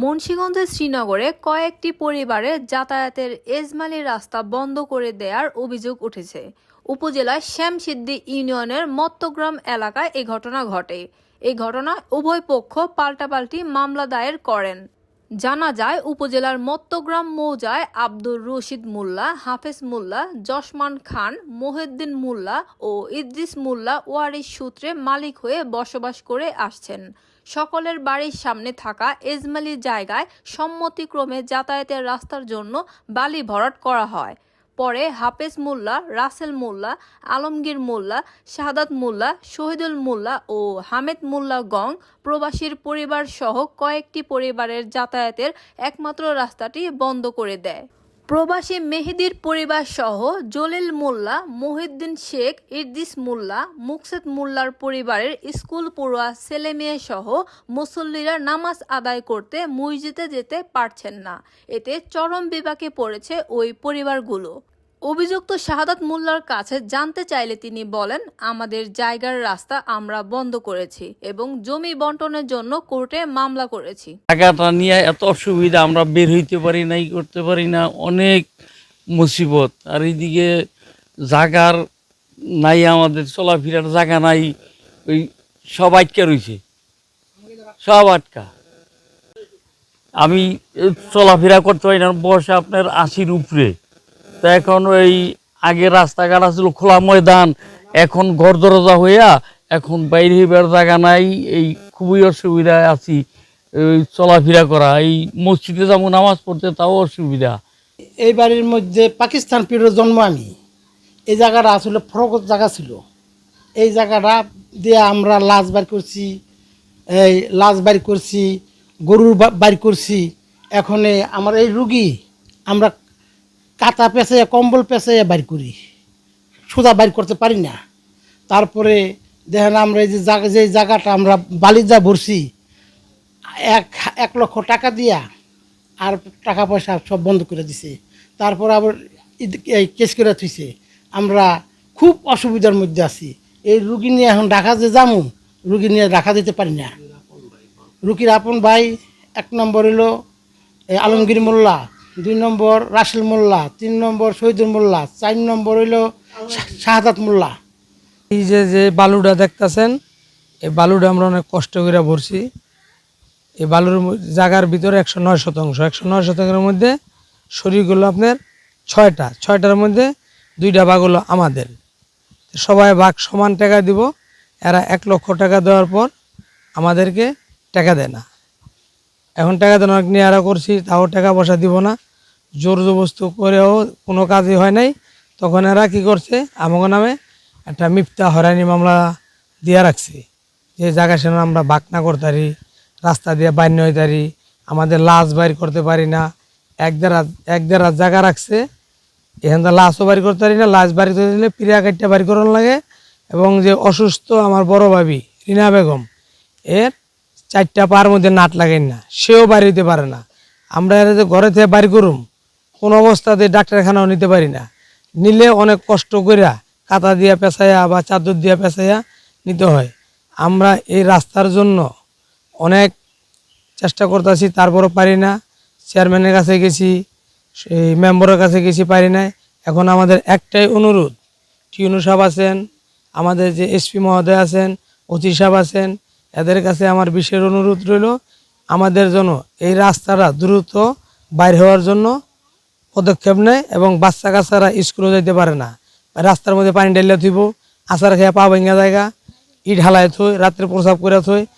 মুন্সিগঞ্জের শ্রীনগরে কয়েকটি পরিবারের যাতায়াতের এজমালি রাস্তা বন্ধ করে দেওয়ার অভিযোগ উঠেছে। উপজেলার শ্যামসিদ্দি ইউনিয়নের মত্তগ্রাম এলাকায় এই ঘটনা ঘটে। এই ঘটনায় উভয় পক্ষ পাল্টাপাল্টি মামলা দায়ের করেন। জানা যায়, উপজেলার মত্তগ্রাম মৌজায় আব্দুর রশিদ মোল্লা, হাফেজ মোল্লা, জসমান খান, মোহেদ্দিন মোল্লা ও ইদ্রিস মোল্লা ওয়ারিশ সূত্রে মালিক হয়ে বসবাস করে আসছেন। সকলের বাড়ির সামনে থাকা এজমালি জায়গায় সম্মতিক্রমে যাতায়াতের রাস্তার জন্য বালি ভরাট করা হয়। পরে হাফেজ মোল্লা, রাসেল মোল্লা, আলমগীর মোল্লা, শাহাদাত মোল্লা, শহীদুল মোল্লা ও হামেদ মোল্লা গং প্রবাসীর পরিবার সহ কয়েকটি পরিবারের যাতায়াতের একমাত্র রাস্তাটি বন্ধ করে দেয়। প্রবাসী মেহেদির পরিবার সহ জলিল মোল্লা, মহিউদ্দিন শেখ, ইরদিস মোল্লা, মুকসেদ মোল্লার পরিবারের স্কুল পড়ুয়া ছেলেমেয়ে সহ মুসল্লিরা নামাজ আদায় করতে মসজিদে যেতে পারছেন না। এতে চরম বিপাকে পড়েছে ওই পরিবারগুলো। অভিযুক্ত শাহাদাত মোল্লার কাছে জানতে চাইলে তিনি বলেন, আমাদের জায়গার রাস্তা আমরা বন্ধ করেছি এবং জমি বন্টনের জন্য কোর্টে মামলা করেছি। টাকাটা নিয়ে এত অসুবিধা আমরা বের হইতে পারি নাই করতে পারি না, অনেক মুসিবত। আর এইদিকে জাগার নাই, আমাদের চলাফেরার জায়গা নাই, ওই সব আটকা রয়েছে সব আটকা। আমি চলাফেরা করতে পারি না বয়স আপনার আশির উপরে। তো এখন ওই আগে রাস্তাঘাট ছিল খোলা ময়দান, এখন ঘর দরজা হইয়া এখন বাইরে হইবার জায়গা নাই, এই খুবই অসুবিধায় আছি চলাফেরা করা, এই মসজিদে যাব, নামাজ পড়তে তাও অসুবিধা। এই বাড়ির মধ্যে পাকিস্তান পিরিয়ড জন্ম আমি। এই জায়গাটা আসলে ফরকত জায়গা ছিল। এই জায়গাটা দিয়ে আমরা লাশ বাড়ি করছি, এই লাশ বাড়ি করছি, গরুর বাড়ি করছি। এখন আমার এই রুগী, আমরা কাতা পেঁচে কম্বল পেঁচে বাইর করি। সোজা বাইর করতে পারি না। তারপরে দেখেন আমরা এই যে জায়গা যে জায়গাটা আমরা বালির যা ভরছি, এক এক লক্ষ টাকা দিয়া আর টাকা পয়সা সব বন্ধ করে দিছে। তারপর আবার এই কেস করে থুইছে। আমরা খুব অসুবিধার মধ্যে আছি। এই রুগী নিয়ে এখন ঢাকা যে যামু, রুগী নিয়ে ঢাকা দিতে পারি না। রুগীর আপন ভাই, এক নম্বর হলো আলমগীর মোল্লা। দুই নম্বর রাসেল মোল্লা, তিন নম্বর শহীদুল মোল্লা, চার নম্বর হইল শা- শাহাদাত মোল্লা। এই যে যে বালুটা দেখতাছেন, এই বালুটা আমরা অনেক কষ্ট করে ভরছি। এই বালুর জায়গার ভিতরে একশো নয় শতাংশ। একশো নয় শতাংশের মধ্যে শরীর শরীরগুলো আপনার ছয়টা। ছয়টার মধ্যে দুইটা ভাগ হলো আমাদের। সবাই ভাগ সমান টাকা দিব। এরা এক লক্ষ টাকা দেওয়ার পর আমাদেরকে টাকা দেয় না। এখন টাকা দেওয়া নিয়ে এরা করছি, তাও টাকা পয়সা দিব না। জোর জবস্ত করেও কোনো কাজই হয় নাই। তখন এরা কি করছে? আমাকে নামে একটা মিথ্যা হয়রানি মামলা দিয়ে রাখছে। যে জায়গা সেন আমরা বাক না করতে পারি রাস্তা দিয়ে বাইর হইতে পারি আমাদের লাশ বাইর করতে পারি না। এক দেড় এক দেড় হাত জায়গা রাখছে। এখান থেকে লাশও বাড়ি করতে পারি না, লাশ বাড়ি করতে দিলে প্রিয়া কাটটা বাড়ি করানো লাগে। এবং যে অসুস্থ আমার বড় ভাবি, রিনা বেগম, এর চারটা পার মধ্যে নাট লাগাই না, সেও বাড়ি হইতে পারে না। আমরা এর যে ঘরে থেকে বাড়ি করুম, কোনো অবস্থাতে ডাক্তারখানাও নিতে পারি না। নিলে অনেক কষ্ট কইরা কাতা দিয়া পেঁচাইয়া বা চাদর দিয়া পেঁচাইয়া নিতে হয়। আমরা এই রাস্তার জন্য অনেক চেষ্টা করতেছি, তারপরও পারি না। চেয়ারম্যানের কাছে গেছি, সেই মেম্বারের কাছে গেছি, পারি নাই। এখন আমাদের একটাই অনুরোধ, টিউনু সাহেব আছেন, আমাদের যে এসপি মহোদয় আছেন, অতি সাহেব আছেন এদের কাছে আমার বিশেষ অনুরোধ রইল, আমাদের জন্য এই রাস্তাটা দ্রুত বাইর হওয়ার জন্য পদক্ষেপ নেয় এবং বাচ্চা কাচ্চারা স্কুলে যেতে পারে না। রাস্তার মধ্যে পানি ঢেলে থইব, আচার খেয়ে পা ভেঙে জায়গা, ইট হালায় থই, রাত্রে প্রসাব করে থই।